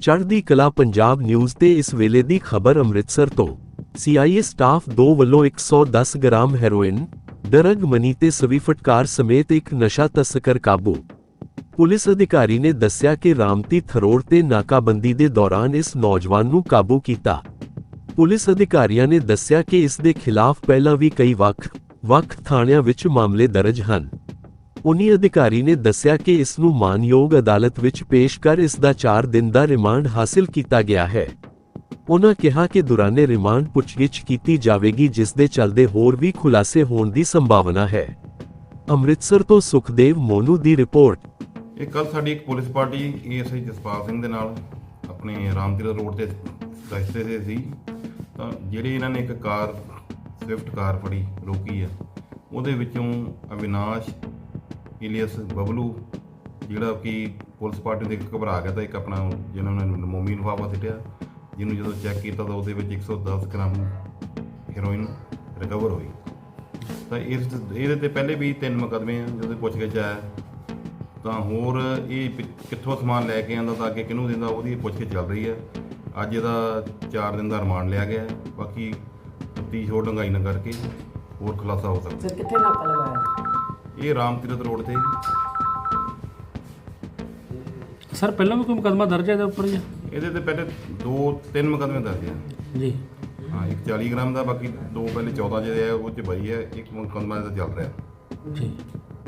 ਚੜ੍ਹਦੀ ਕਲਾ ਪੰਜਾਬ ਨਿਊਜ਼ ਤੇ ਇਸ ਵੇਲੇ ਦੀ ਖਬਰ ਅੰਮ੍ਰਿਤਸਰ ਤੋਂ। ਸੀਆਈਏ ਸਟਾਫ 2 ਵੱਲੋਂ 110 ਗ੍ਰਾਮ ਹੈਰੋਇਨ ਡਰਗ ਮਨੀ ਤੇ ਸਵੀਫਟ ਕਾਰ ਸਮੇਤ ਇੱਕ ਨਸ਼ਾ ਤਸਕਰ ਕਾਬੂ। ਪੁਲਿਸ ਅਧਿਕਾਰੀ ਨੇ ਦੱਸਿਆ ਕਿ ਰਾਮਤੀ ਥਰੋੜ ਤੇ ਨਾਕਾਬੰਦੀ ਦੇ ਦੌਰਾਨ ਇਸ ਨੌਜਵਾਨ ਨੂੰ ਕਾਬੂ ਕੀਤਾ। ਪੁਲਿਸ ਅਧਿਕਾਰੀਆਂ ਨੇ ਦੱਸਿਆ ਕਿ ਇਸ ਦੇ ਖਿਲਾਫ ਪਹਿਲਾਂ ਵੀ ਕਈ ਵੱਖ ਵੱਖ ਥਾਣਿਆਂ ਵਿੱਚ ਮਾਮਲੇ ਦਰਜ ਹਨ। ਉਨੀ ਅਧਿਕਾਰੀ ਨੇ ਦੱਸਿਆ ਕਿ ਇਸ ਨੂੰ ਮਾਨਯੋਗ ਅਦਾਲਤ ਵਿੱਚ ਪੇਸ਼ ਕਰ ਇਸ ਦਾ 4 ਦਿਨ ਦਾ ਰਿਮਾਂਡ ਹਾਸਲ ਕੀਤਾ ਗਿਆ ਹੈ। ਉਨ੍ਹਾਂ ਕਿਹਾ ਕਿ ਦੌਰਾਨੇ ਰਿਮਾਂਡ ਪੁੱਛਗਿੱਛ ਕੀਤੀ ਜਾਵੇਗੀ, ਜਿਸ ਦੇ ਚੱਲਦੇ ਹੋਰ ਵੀ ਖੁਲਾਸੇ ਹੋਣ ਦੀ ਸੰਭਾਵਨਾ ਹੈ। ਅੰਮ੍ਰਿਤਸਰ ਤੋਂ ਸੁਖਦੇਵ ਮੋਨੂ ਦੀ ਰਿਪੋਰਟ। ਇਹ ਕੱਲ ਸਾਡੀ ਇੱਕ police party, ASI Jaspal Singh ਦੇ ਨਾਲ ਆਪਣੇ ਰਾਮਤੀਰਥ ਰੋਡ ਤੇ ਰਸਤੇ ਤੇ ਸੀ। ਤਾਂ ਜਿਹੜੇ ਇਹਨਾਂ ਨੇ ਇੱਕ ਕਾਰ, ਸਵਿਫਟ ਕਾਰ ਫੜੀ, ਰੋਕੀ ਆ, ਉਹਦੇ ਵਿੱਚੋਂ ਅਵਿਨਾਸ਼ ਇਲੀਅਸ ਬਬਲੂ, ਜਿਹੜਾ ਕਿ ਪੁਲਿਸ ਪਾਰਟੀ ਦੇ ਘਬਰਾ ਗਿਆ ਤਾਂ ਇੱਕ ਆਪਣਾ ਜਿਹਨਾਂ ਨੇ ਮੋਮੀ ਲਿਫਾਫਾ ਸਿੱਟਿਆ, ਜਿਹਨੂੰ ਜਦੋਂ ਚੈੱਕ ਕੀਤਾ ਤਾਂ ਉਹਦੇ ਵਿੱਚ 110 ਗ੍ਰਾਮ ਹੈਰੋਇਨ ਰਿਕਵਰ ਹੋਈ। ਤਾਂ ਇਸ ਇਹਦੇ ਤੇ ਪਹਿਲੇ ਵੀ ਤਿੰਨ ਮੁਕੱਦਮੇ ਆ ਜਿਹਦੇ ਪੁੱਛ ਆਇਆ। ਤਾਂ ਹੋਰ ਇਹ ਕਿੱਥੋਂ ਸਮਾਨ ਲੈ ਕੇ ਆਂਦਾ ਤਾਂ ਅੱਗੇ ਕਿਹਨੂੰ ਦਿੰਦਾ, ਉਹਦੀ ਪੁੱਛਗਿੱਛ ਚੱਲ ਰਹੀ ਹੈ ਅੱਜ ਇਹਦਾ 4 ਦਿਨ ਦਾ ਰਿਮਾਂਡ ਲਿਆ ਗਿਆ, ਬਾਕੀ ਤੀਜ ਹੋਰ ਡੰਗਾਈ ਨਾ ਕਰਕੇ ਹੋਰ ਖੁਲਾਸਾ ਹੋ ਸਕਦਾ। ਸਰ, ਕਿੱਥੇ ਨਾਕਾ ਲਗਾਇਆ? ਇਹ ਰਾਮ ਤੀਰਥ ਰੋਡ ਤੇ। ਸਰ ਪਹਿਲਾਂ ਵੀ ਕੋਈ ਮੁਕੱਦਮਾ ਦਰਜ ਹੈ ਇਹਦੇ ਉੱਪਰ ਜੀ? ਇਹਦੇ ਤੇ ਪਹਿਲੇ ਦੋ ਤਿੰਨ ਮੁਕੱਦਮੇ ਦਰਜ ਆ ਜੀ। ਹਾਂ ਇੱਕ 40 ਗ੍ਰਾਮ ਦਾ ਬਾਕੀ ਦੋ ਪਹਿਲੇ 14 ਜਿਹੜੇ ਆ ਉਹ ਚ ਬਈ ਹੈ ਇੱਕ ਮੁਕੱਦਮਾ ਇਹਦਾ ਚੱਲ ਰਿਹਾ। ਜੀ।